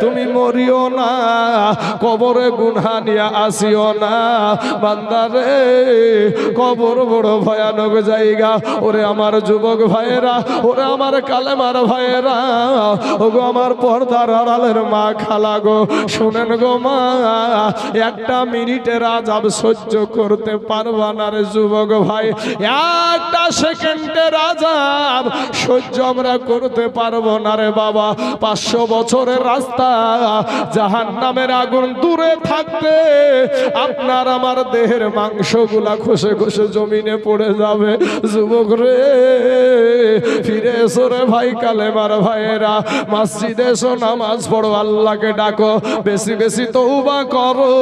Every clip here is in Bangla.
তুমি মরিও না, কবরে গুনহা নিয়ে আসিও না। বান্দারে কবর বড় ভয়ানক জায়গা। ওরে আমার যুবক ভাইয়েরা, ওরে আমার কালেমার ভাইয়েরা, ওগো আমার পর্দার আড়ালের মা খালা গো, শুনেন গো মা, একটা মিনিটের আজাব সহ্য করতে পারবা না রে যুবক ভাই। একটা সেকেন্ডের আজাব সহ্য আমরা করতে পারব না রে বাবা। পাঁচশো বছরের রাস্তা জাহান নামের আগুন দূরে থাকবে। আপনার আমার দেহের মাংসগুলা খসে খসে জমিনে পড়ে যাবে। যুবক রে। ফিরে এসো রে ভাই কালেমার ভাইয়েরা, মসজিদে এসো, নামাজ পড়ো, আল্লাহকে ডাকো, বেশি বেশি তৌবা করো।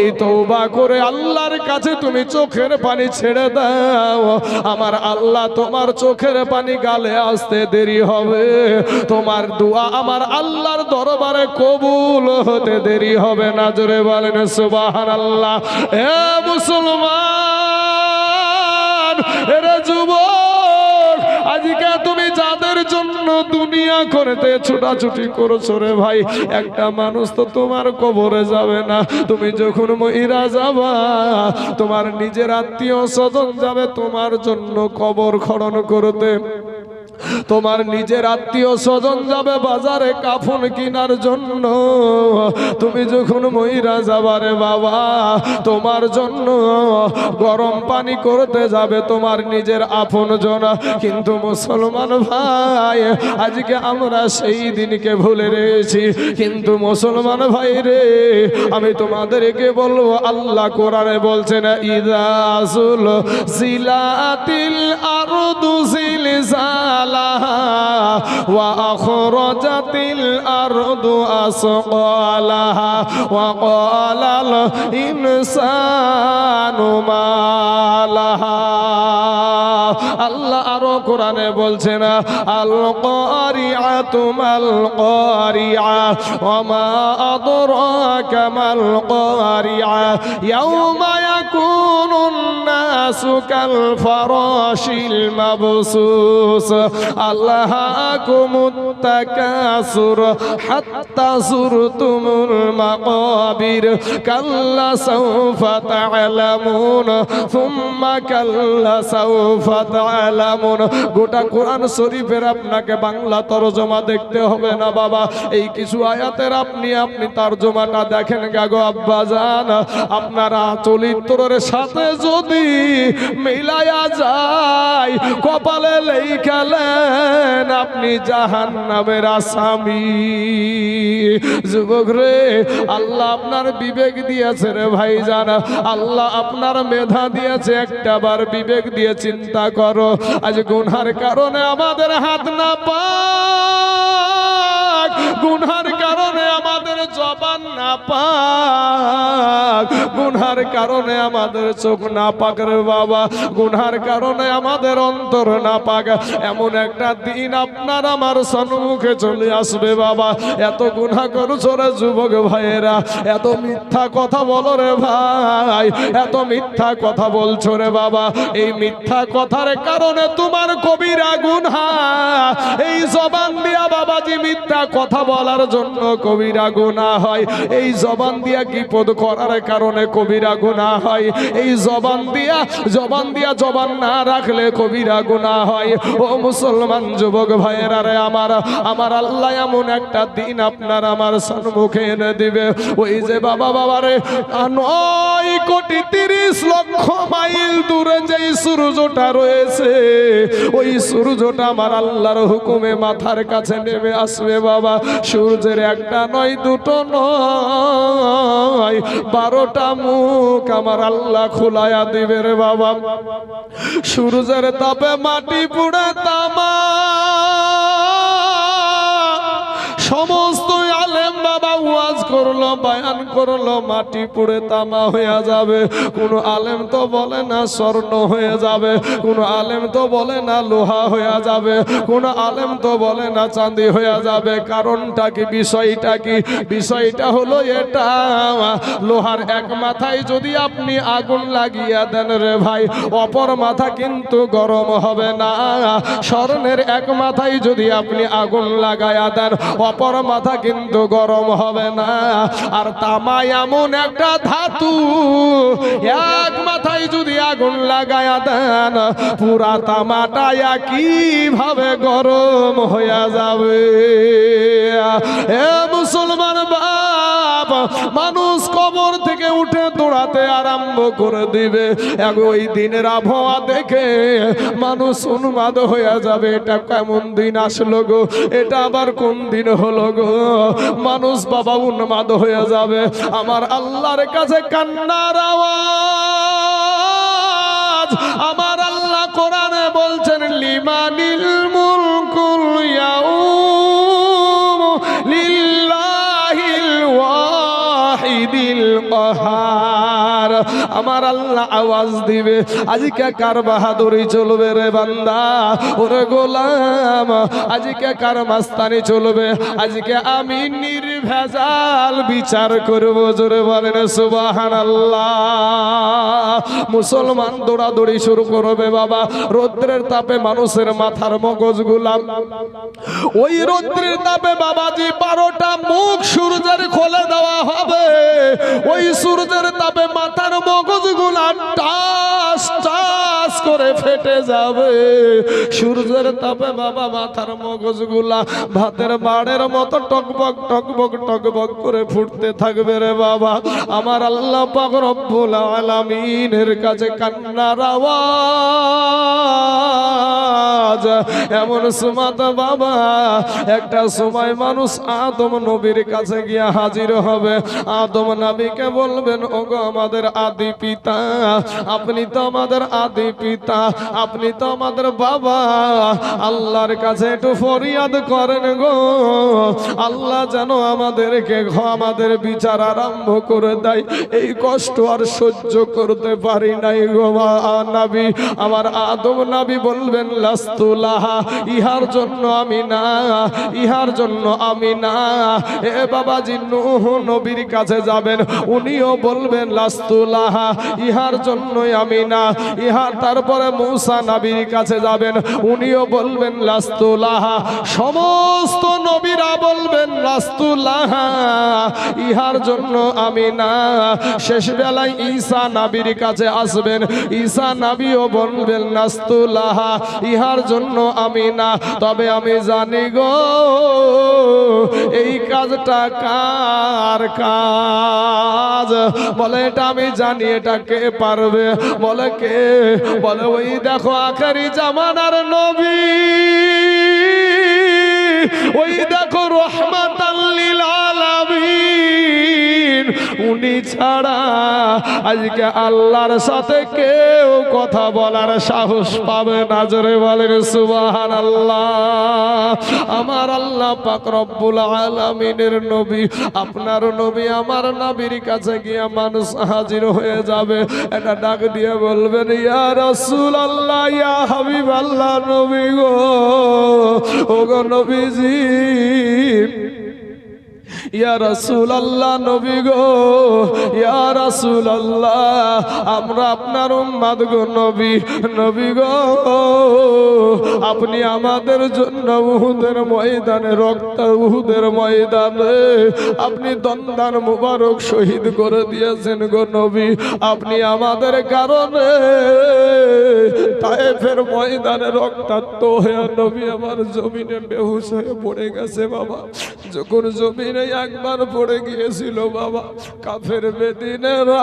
এই তৌবা করে আল্লাহর কাছে তুমি চোখের পানি ছেড়ে দাও। আমার আল্লাহ তোমার চোখের পানি গালে আসতে দেরি হবে। তোমার দোয়া আমার আল্লাহর দরবারে কবুল হতে দেরি হবে না, জোরে বলেন সুবাহান আল্লাহ এ মুসলমান, এরে যুবক আজকে তুমি যাদের জন্য দুনিয়া করতে ছোটাছুটি করছ রে ভাই, একটা মানুষ তো তোমার কবরে যাবে না। তুমি যখন মহিরা যাবা, তোমার নিজের আত্মীয় স্বজন যাবে তোমার জন্য কবর খনন করতে। তোমার নিজের আত্মীয় স্বজন যাবে বাজারে কাফন কেনার জন্য। তুমি যখন মহিরা যাবারে বাবা, তোমার জন্য গরম পানি করতে যাবে তোমার নিজের আপন জন। কিন্তু মুসলমান ভাই, আজকে আমরা সেই দিনকে ভুলে রয়েছি। কিন্তু মুসলমান ভাই রে, আমি তোমাদেরকে বলব, আল্লাহ কোরআনে বলছেন ইদাসুল সিলাতিল আরদু জিলজালাহা وأخرجت الأرض أسقالها وقال الإنسان ما لها. আল্লাহ আরও কোরআনে বলছেন আল কারিআতু মাল কারিআ ওয়া মা আদরাকা মাল কারিআ ইয়াউমা ইয়াকুনুন নাসু কাল ফারাশিল মাবসুস আল্লাহাকুমুত তাকাসুর হাত্তা যুরতুমুল মাকাবির, কাল্লা সাউফা তা'লামুন সুম্মা কাল্লা সাউফা তা'লামুন গোটা কোরআন শরীফের আপনাকে বাংলা তরজমা দেখতে হবে না বাবা। এই কিছু আয়াতের আপনি আপনি তরজমাটা দেখেন গাগো আব্বা জান। আপনারা চরিত্রের সাথে যদি মিলায়া যায়, কপালে লেখালেন আপনি জাহান নামের আসামি। যুবক রে, আল্লাহ আপনার বিবেক দিয়েছে রে ভাই জানা আল্লাহ আপনার মেধা দিয়েছে একটা বার বিবেক দিয়ে চিন্তা করো। আজ গুনার কারণে আমাদের হাত না পাক গুনহার কারণে আমাদের জবান না পাক গুনহার কারণে আমাদের চোখ না পাক রে বাবা। গুনহার কারণে আমাদের অন্তর না পাক এমন একটা দিন আপনার আমার সম্মুখে চলে আসবে বাবা। এত গুনহা করছ রে যুবক ভাইয়েরা। এত মিথ্যা কথা বলো রে ভাই। এত মিথ্যা কথা বলছো রে বাবা। এই মিথ্যা কথার কারণে তোমার কবিরা গুনহা। এই জবান দিয়া বাবাজি মিথ্যা কথা বলার জন্য কবিরা গুনাহ হয়। এই জবান দিয়া কিপদ করার কারণে কবিরা গুনাহ হয়? এই জবান দিয়া জবান দিয়া জবান না রাখলে কবিরা গুনাহ হয়। ও মুসলমান যুবক ভাইয়েরা রে আমার আমার আল্লাহ এমন একটা দিন আপনার আমার সম্মুখে এনে দিবে। ওই যে বাবা বাবা রে নয় কোটি তিরিশ লক্ষ মাইল দূরে যেই সূর্যটা রয়েছে, ওই সূর্যটা আমার আল্লাহর হুকুমে মাথার কাছে নেমে আসবে বাবা। সূর্যের একটা নয়, দুটো নয়। বারোটা মুখ আমার আল্লাহ খোলায়া দিবে রে বাবা। সূর্যের তাপে মাটি পুড়ে তামা। সমস্ত করল, বায়ান করল, মাটি পুড়ে তামা হয়ে যাবে। কোন আলেম তো বলে না স্বর্ণ হয়ে যাবে, কোন আলেম তো বলে না লোহা হয়ে যাবে, কোন আলেম তো বলে না চাঁদি হয়ে যাবে। কারণটা কি, বিষয়টা কি? বিষয়টা হলো এটা, লোহার এক মাথায় যদি আপনি আগুন লাগিয়ে দেন রে ভাই, অপর মাথা কিন্তু গরম হবে না। স্বর্ণের এক মাথায় যদি আপনি আগুন লাগায়া দেন, অপর মাথা কিন্তু গরম হবে না। আর তামা এমন একটা ধাতু, এক মাথায় যদি আগুন লাগায়া দেন, পুরা তামাটা কীভাবে গরম হয়ে যাবে। এ মুসলমান বাপ, মানুষ কবর থেকে উঠে দৌড়াতে আরম্ভ করে দিবে। এক ওই দিনের আবহাওয়া দেখে মানুষ উন্মাদ হয়ে যাবে, এটা কেমন দিন আসলো গো? এটা আবার কোন দিন হলো গো? মানুষ বাবা উন্মাদ হয়ে যাবে। আমার আল্লাহর কাছে কান্নার আওয়াজ। আমার আল্লাহ কোরআনে বলছেন লিমানিল আমার আল্লাহ আওয়াজ দিবে। আজকে কার বাহাদুরি চলবে রে বান্দা? ওরে গোলাম, আজকে কার মাস্তানি চলবে? আজকে আমি নির্ভেজাল বিচার করব, জোরে বলেন সুবাহান মুসলমান দৌড়াদৌড়ি শুরু করবে বাবা। রৌদ্রের তাপে মানুষের মাথার মগজ গুলাম। ওই রৌদ্রের তাপে বাবাজি বারোটা মুখ সূর্যের খোলে দেওয়া হবে। ওই সূর্যের তাপে মাথার মগজ গুলা টাস টাস করে ফেটে যাবে। সূর্যের তাপে বাবা মাথার মগজগুলা ভাতের বাড়ের মতো টকবক টকবক টকবক করে ফুটতে থাকবে রে বাবা। আমার আল্লাহ পাক রব্বুল আলামিনের কাছে কান্নার আওয়াজ। এমন সুমাত বাবা, একটা সময় মানুষ আদম নবীর কাছে গিয়া হাজির হবে। আদম নবীকে বলবেন, ওগো আমাদের আদি পিতা, আপনি তো আমাদের আদি পিতা আপনি তো আমাদের বাবা। আল্লাহর কাছে একটু ফরিয়াদ করেন গো। আল্লাহ যেন আমাদেরকে আমাদের বিচার আরম্ভ করে দেয়। এই কষ্ট আর সহ্য করতে পারি নাই গো নাবি। আমার আদম নাবি বলবেন লাস্তুলাহা ইহার জন্য আমি না, ইহার জন্য আমি না। এ বাবাজি নূহ নবীর কাছে যাবেন, উনিও বলবেন লাস্তুলাহা ইহার জন্যই আমি না ইহার তারপরে মূসা নবীর কাছে যাবেন, উনিও বলবেন, লাস্তুলাহা। সমস্ত নবীরা বলবেন, লাস্তুলাহা। ইহার জন্য আমি না। শেষ বেলায় ঈসা নাবির কাছে আসবেন, ঈসা নাবিও বলবেন নাস্তুলাহা ইহার জন্য আমি না। তবে আমি জানি গো, এই কাজটা কার কাজ? বলে, এটা আমি জানি, এটা কে পারবে? বলে, কে বলে ওই দেখো আখেরি জামানার নবী। ওই দেখো রহমাতাল্লিল উনি ছাড়া আজকে আল্লাহর সাথে কেউ কথা বলার সাহস পাবে না, জোরে বলেন সুবাহান আল্লাহ আমার আল্লাহ পাক রব্বুল আলামিনের নবী, আপনার নবী আমার নবীর কাছে গিয়ে মানুষ হাজির হয়ে যাবে। এটা ডাক দিয়ে বলবেন, ইয়া রাসূল আল্লাহ ইয়া হাবিব আল্লাহ নবী গো। ও গো নবীজি ইয়া রাসূল আল্লাহ নবী গো। ইয়া রাসূল আল্লাহ আমরা আপনার উম্মাদ গো, নবী নবী গো। আপনি আমাদের জন্য উহুদের ময়দানে, রক্ত উহুদের ময়দানে আপনি দন্দান মুবারক শহীদ করে দিয়েছেন গো, নবী। আপনি আমাদের কারণে তায়েফের ময়দানে রক্তাক্ত হয়ে নবী আমার জমিনে বেহুশ হয়ে পড়ে গেছে বাবা। যখন জমিনে একবার পড়ে গিয়েছিল বাবা কাফের বেদিনেরা।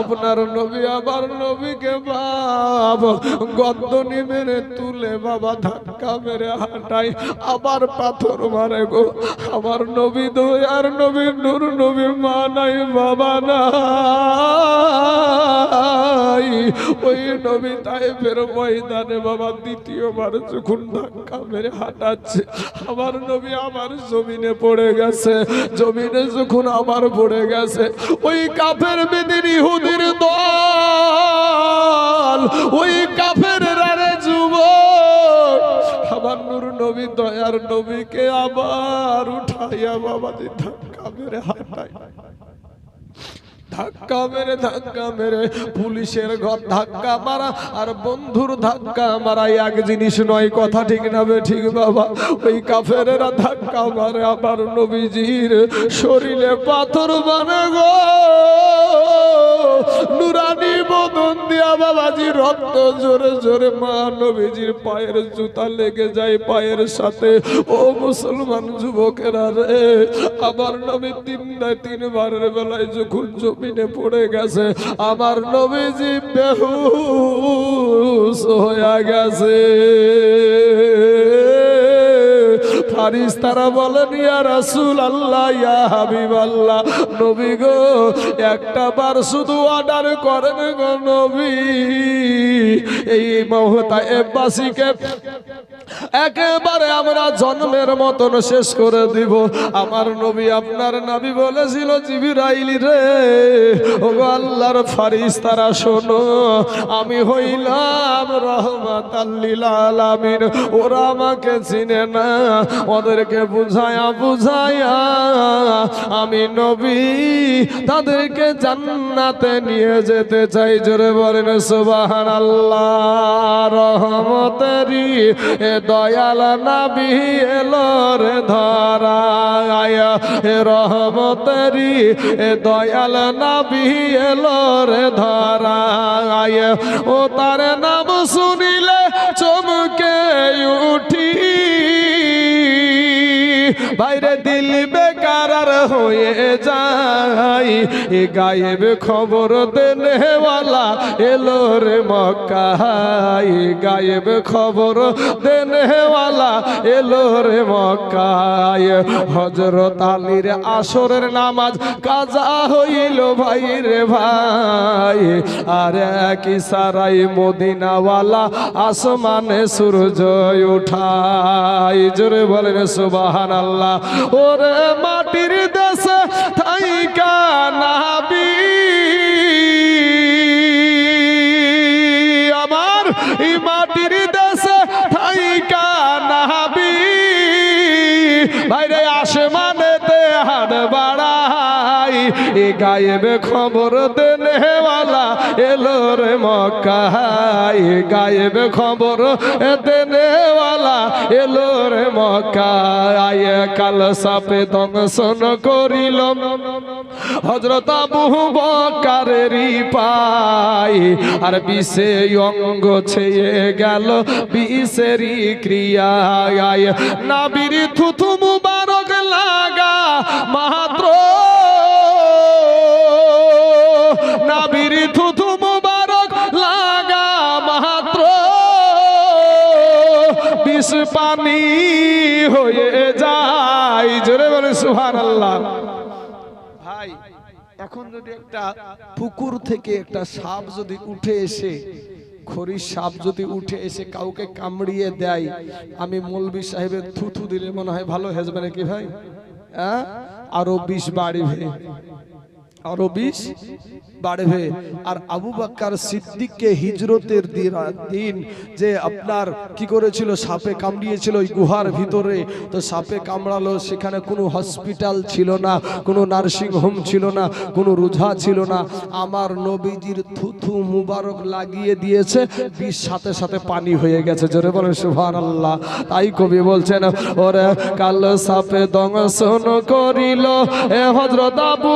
আপনার নবী আবার নবীকে বাবা গদ্দনি মেরে তুলে বাবা ধাক্কা মেরে হাঁটাই। আবার পাথর মারে গো। আমার নবী দয়ার নবী, নূর নবী, মা নাই, বাবা নাই। ওই নবী তাইফের ময়দানে বাবা দ্বিতীয়বার যখন ধাক্কা মেরে হাঁটাচ্ছে, আমার নবী আমার জমিনে পড়ে গেছে, জমিনে যখন আবার পড়ে গেছে, ওই কাফের বেদিন ইহুদির দল, ওই কাফের রারে যুব আমার নূর নবী দয়ার নবীকে আবার উঠাইয়া বাবা ধাক্কা মেরে হাঁটাই ধাক্কা মেরে ধাক্কা মেরে পুলিশের ঘর ধাক্কা মারা, আর বন্ধুর ধাক্কা মারা। এক জিনিস নয়, কথা ঠিক না বে, ঠিক বাবা, ওই কাফেরেরা ধাক্কা মারে। আবার নবীজির শরীরে পাথর মানে গো। নুরানি বদন দিয়া বাবাজি রক্ত জোরে জোরে মা নবীজির পায়ের জুতা লেগে যায় পায়ের সাথে। ও মুসলমান যুবকেরা রে, আমার নবী তিন না তিনবারের বেলায় যখন জমিনে পড়ে গেছে, আমার নবীজি বেহুশ হয়ে গেছে। ফারিস তারা বলেন, ইয়া রাসুল আল্লাহ ইয়া হাবিব আল্লাহ নবী গো, একটা বার শুধু অর্ডার করেন গো নবী। এই মহতা এবাসীকে একেবারে আমরা জন্মের মতন শেষ করে দিব। আমার নবী আপনার নবী বলেছিল, জিবিরাইলি রে ও গো আল্লাহর ফারিস তারা শোনো, আমি হইলাম রহমাত আলামিন। ওরা আমাকে চিনে না, ওদেরকে বুঝায়া বুঝায়া আমি নবী, তাদেরকে জান্নাতে নিয়ে যেতে চাই। জোরে বলেন সুবাহান আল্লাহ রহমতেরি এ দয়াল নাবি এলো রে ধরা আয়া এ রহমতেরি এ দয়াল নাবি এলো রে ধরা আয়া ও তার নাম শুনিলে চমকে উঠি। বাইরে দিল বেকার হয়ে যায়। এ গায়েব খবর দেনেওয়ালা এলো রে মক্কায়। গায়েব খবর দেনেওয়ালা এলো রে মক্কায়। হজরত আলীর আসরের নামাজ কাজা হইল ভাই রে ভাই। আর কি সারাই মদিনাওয়ালা আসমানে সূর্য উঠাই জোরে বলেন সুবাহান আল্লাহ ওরে মাটির এ গায়েবে খবর দেনেওয়ালা এলো রে মক্কায়। গায়েবে খবর দেনেওয়ালা এলো রে মক্কায়। কাল সাপে দংশন করিল হজরত আবু বকারেরই পাই। আর বিশে অঙ্গ ছেয়ে গেল বিষেরই ক্রিয়ায়। নাবির থুথু হয়ে যায়। জোরে বলে সুহান আল্লাহ ভাই, এখন যদি একটা পুকুর থেকে একটা সাপ যদি উঠে এসে, খড়ির সাপ যদি উঠে এসে কাউকে কামড়িয়ে দেয়, আমি মৌলবী সাহেবের থুথু দিলে মনে হয় ভালো হেসবে নাকি ভাই? হ্যাঁ? আরও বিষ বাড়বে। আরও বিষ বাড়বে। আর আবু বাক্কার সিদ্দিককে হিজরতের দিন যে আপনার কি করেছিল? সাপে কামড়িয়েছিল ওই গুহার ভিতরে। তো সাপে কামড়ালো, সেখানে কোনো হসপিটাল ছিল না, কোনো নার্সিং হোম ছিল না, কোনো রুঝা ছিল না। আমার নবীজির থুথু মুবারক লাগিয়ে দিয়েছে, বিষ সাথে সাথে পানি হয়ে গেছে। জোরে বলেন সুভান আল্লাহ তাই কবি বলছেন, ওরে কাল সাপে দংশন করিল, এ হজরত আবু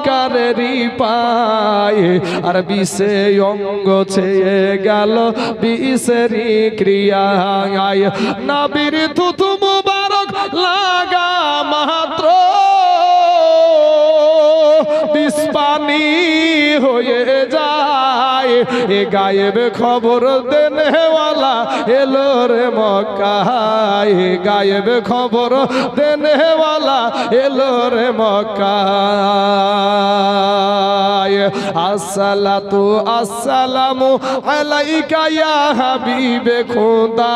বাকারেরই পায় আর বিষে অঙ্গ ছেয়ে গেল বিষেরই ক্রিয়ায়। নাবির থুথু মুবারক লাগা মাত্র। এ গায়েব খবর দেনেওয়ালা এলো রে মক্কায়। গায়েব খবর দেনেওয়ালা এলো রে মক্কায়। আসসালাতু আসসালামু আলাইকা ইয়া হাবিবে খোদা।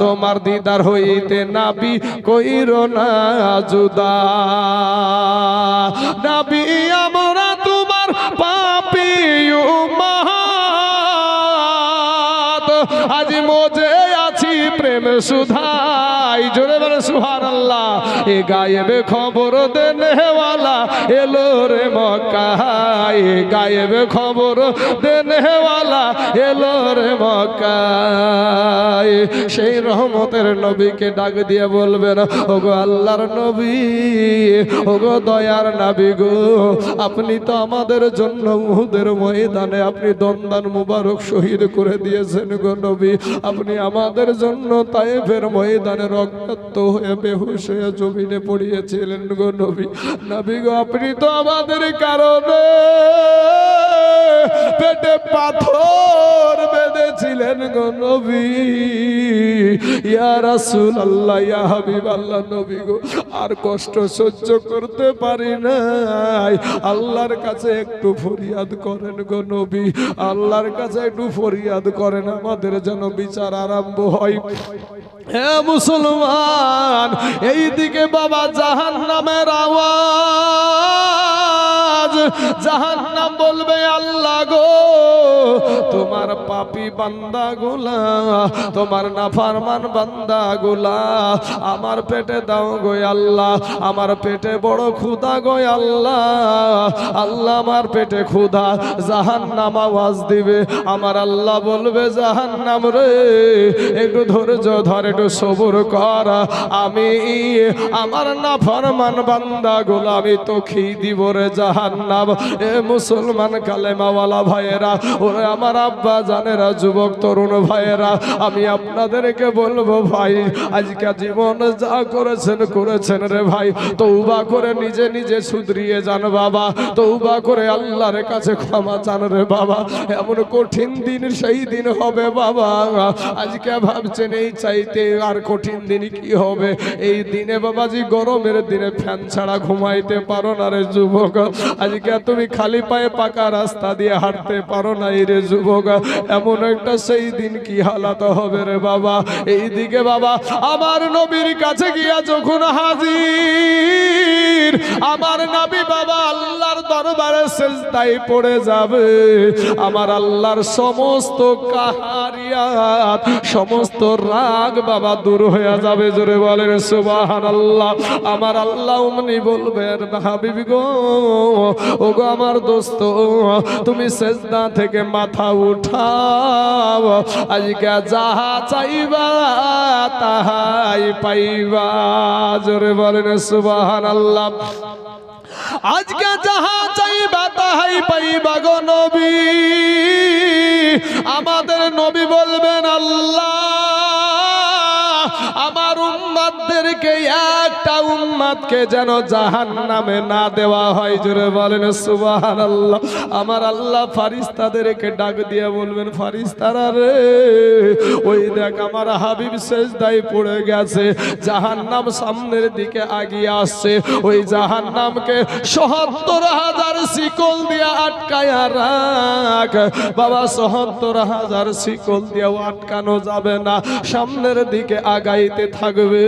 তোমার দিদার হইতে নাবি কইর না জুদা। নাবি আমরা প্রেম সুধাই, জোরে বলে সুহান আল্লাহ এ গায়েবে খবর দেনেওয়ালা এলো রে এ গায়েবে খবর দেনেওয়ালা এলো রে মক্কায়। সেই রহমতের নবীকে ডাক দিয়ে বলবেন, ওগো আল্লাহর নবী, ওগো দয়ার নাবি গো, আপনি তো আমাদের জন্য উহুদের ময়দানে আপনি দন্দান মুবারক শহীদ করে দিয়েছেন গো নবী। আপনি আমাদের জন্য তাইফের ময়দানে রক্তাক্ত হয়ে বেহুশ হয়ে জমিনে পড়িয়েছিলেন গো নবী। নবী গো, আপনি তো আমাদের কারণে পেটে পাথর বেঁধেছিলেন গো নবী। ইয়া রাসূল আল্লাহ ইয়া হাবিব আল্লাহ নবী গো, আর কষ্ট সহ্য করতে পারি নাই। আল্লাহর কাছে একটু ফরিয়াদ করেন গো নবী। আল্লাহর কাছে একটু ফরিয়াদ করেন, আমাদের যেন বিচার আরম্ভ হয়। হ্যাঁ মুসলমান এই দিকে বাবা জাহান নামের আওয়াজ। জাহান নাম বলবে, আল্লাহ গো, তোমার পাপি বান্দা গুলা তোমার নাফারমান বান্দা গুলা আমার পেটে দাও গো আল্লাহ, আমার পেটে বড় ক্ষুধা গো আল্লাহ আল্লাহ আমার পেটে ক্ষুধা জাহান নাম আওয়াজ দিবে, আমার আল্লাহ বলবে জাহান নাম রে, একটু ধৈর্য ধর, একটু সবুর কর, আমি আমার না ফরমান বান্দা গুলো আমি তো খেয়ে দিব রে জাহান নাম এ মুসলমান কালেমাওয়ালা ভাইয়েরা, ওরে আমার আব্বা জানেরা, যুবক, তরুণ ভাইয়েরা, আমি আপনাদেরকে বলব ভাই, আজকে জীবন যা করেছেন করেছেন রে ভাই তৌবা করে নিজে নিজে শুধরিয়ে যান বাবা তৌবা করে আল্লাহর কাছে ক্ষমা চান রে বাবা, এমন কঠিন দিন সেই দিন হবে বাবা, আজকে ভাবছেন এই চাইতে আর কঠিন দিন কি হবে, এই দিনে বাবাজি গরমের দিনে ফ্যান ছাড়া ঘুমাইতে পারো না রে যুবক, আজকে তুমি খালি পায়ে পাকা রাস্তা দিয়ে হাঁটতে পারো না এই রে যুবক। এমন একটা সেই দিন কি হালাত হবে রে বাবা? এই দিকে বাবা, আমার নবীর কাছে গিয়া যখন হাজির, আমার নবী বাবা আল্লাহর দরবারে সেজদাই পড়ে যাবে। আমার আল্লাহর সমস্ত কাহারিয়াত, সমস্ত রাগ বাবা দূর হয়ে যাবে। জোরে বলেন সুবাহান আল্লাহ আমার আল্লাহ উমনি বলবেন হাবিবি গো ও গো আমার দোস্ত, তুমি সেজদা থেকে মাথা উঠাও। আজকে যাহা চাইবা, তাহাই পাইবা। জোরে বলেন সুবাহান আল্লাহ আজকে যাহা চাইবা, তাহাই পাইবা গো নবী। আমাদের নবী বলবেন, আল্লাহ। উম্মাদদেরকে একটা উম্মাদকে যেন জাহান নামে না দেওয়া হয়, জোরে বলেন সুবাহান আল্লাহ আমার আল্লাহ ফারিস্তাদেরকে ডাক দিয়ে বলবেন, ফারিস্তারা রে, ওই দেখ আমার হাবিব শেষ দায় পড়ে গেছে জাহান নাম সামনের দিকে আগিয়ে আসছে, ওই জাহান নামকে সহত্তর হাজার শিকল দিয়ে আটকায় রাখ। বাবা সহত্তর হাজার শিকল দিয়েও আটকানো যাবে না, সামনের দিকে আগাইতে থাকবে।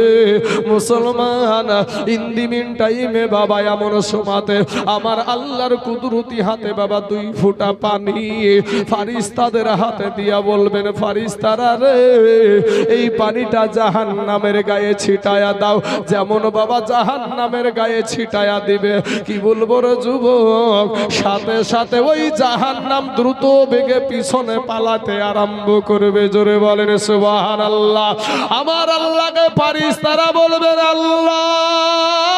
মুসলমান ইন্দিমিন টাইমে বাবা, এমন সমাতে আমার আল্লাহর কুদরতি হাতে বাবা দুই ফুটা পানি ফারিস্তাদের হাতে দিয়া বলবেন, ফারিস্তারা রে, এই পানিটা জাহান নামের গায়ে ছিটায়া দাও। যেমন বাবা জাহান নামের গায়ে ছিটায়া দিবে, কি বলব রে যুবক? সাথে সাথে ওই জাহান নাম দ্রুত বেগে পিছনে পালাতে আরম্ভ করবে। জোরে বলেন সুবাহান আল্লাহ আমার আল্লাহকে পারিস তারা বলবেন আল্লাহ।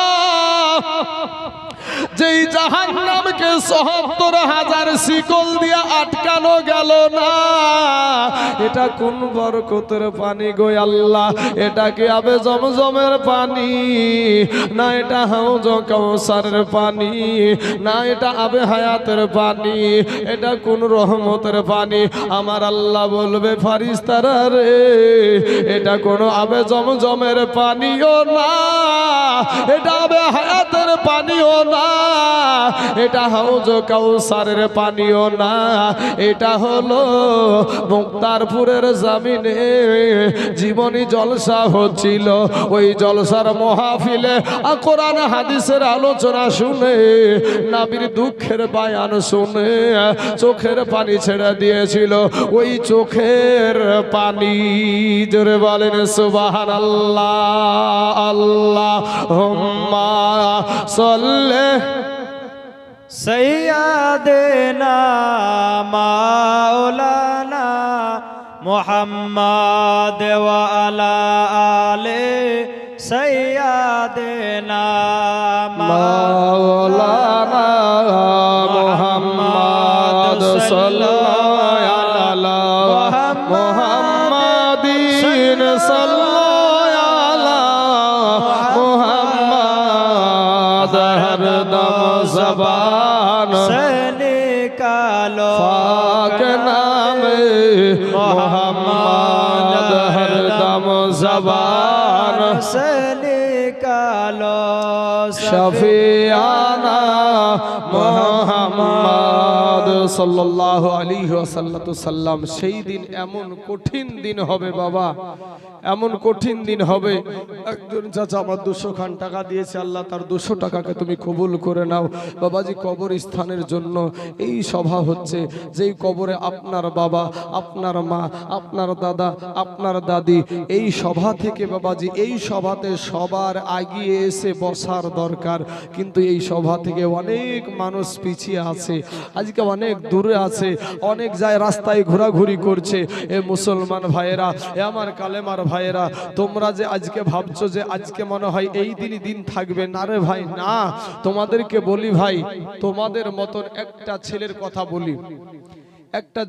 যেই জাহান নামকে সহত্তর হাজার শিকল দিয়ে আটকানো গেল না, এটা কোন বরকতের পানি গো আল্লাহ? এটা কি আবে জমজমের পানি? না এটা হাউজ কৌসারের পানি, না এটা আবে হায়াতের পানি, এটা কোন রহমতের পানি? আমার আল্লাহ বলবে ফারিস্তারা রে, এটা কোনো আবে জমজমের পানিও না, এটা আবে হায়াতের পানিও না। এটা হাউজ কাউসারের পানিও না, এটা হলো মুক্তারপুরের জামিনে জীবনী জলসা হচ্ছিল। ওই জলসার মহাফিলে কোরআন হাদিসের আলোচনা শুনে, নাবির দুঃখের বায়ান শুনে চোখের পানি ছেড়ে দিয়েছিল। ওই চোখের পানি জোরে বলেন সুবাহান আল্লাহ আল্লাহ হুম্মা সল্লে সৈয়াদেনা মাওলানা মোহাম্মদ আলা আলে সৈয়াদেনা মোহাম্মদ আলী সাল্লা সাল্লাম সেই দিন এমন কঠিন দিন হবে বাবা। এমন কঠিন দিন হবে। একজন চাচা আমার দুশো খান টাকা দিয়েছে আল্লাহ তার দুশো টাকাকে তুমি কবুল করে নাও। বাবাজি কবর স্থানের জন্য এই সভা হচ্ছে যেই কবরে আপনার বাবা আপনার মা আপনার দাদা আপনার দাদি এই সভা থেকে বাবাজি এই সভাতে সবার আগিয়ে এসে বসার দরকার। কিন্তু এই সভা থেকে অনেক মানুষ পিছিয়ে আছে আজকে অনেক দূরে আছে অনেক যায় রাস্তায় ঘোরাঘুরি করছে। এ মুসলমান ভাইয়েরা এ আমার কালেমার ভাইয়েরা, তোমরা যে আজকে ভাবছ যে আজকে মনে হয় এই দিনই দিন থাকবে, না রে ভাই, না। তোমাদেরকে বলি ভাই, তোমাদের মতন একটা ছেলের কথা বলি। একটা